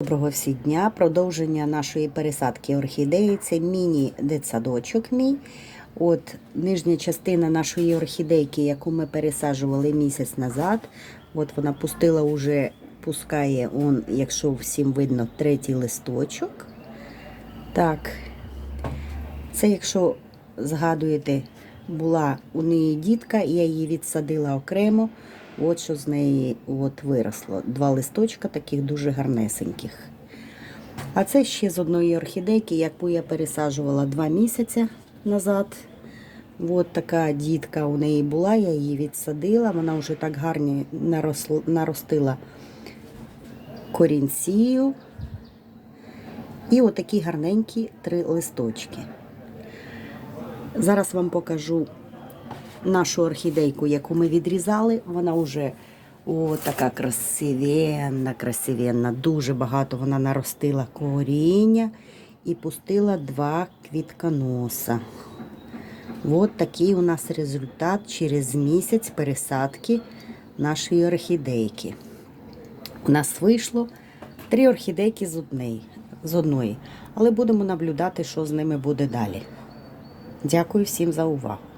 Доброго всі дня. Продовження нашої пересадки орхідеї. Це міні-дитсадочок мій. От нижня частина нашої орхідейки, яку ми пересаджували місяць назад. От вона пустила уже, пускає, он, якщо всім видно, третій листочок. Так. Це якщо згадуєте, була у неї дітка, я її відсадила окремо. От що з неї от виросло. Два листочка таких дуже гарнесеньких. А це ще з одної орхідейки, яку я пересаджувала два місяці назад. От така дітка у неї була, я її відсадила. Вона вже так гарно наростила корінцію. І отакі гарненькі три листочки. Зараз вам покажу нашу орхідейку, яку ми відрізали. Вона вже о, така красивенна, красивенна. Дуже багато вона наростила коріння і пустила два квітконоса. От такий у нас результат через місяць пересадки нашої орхідейки. У нас вийшло три орхідейки з однієї, з одної, але будемо наблюдати, що з ними буде далі. Дякую всім за увагу.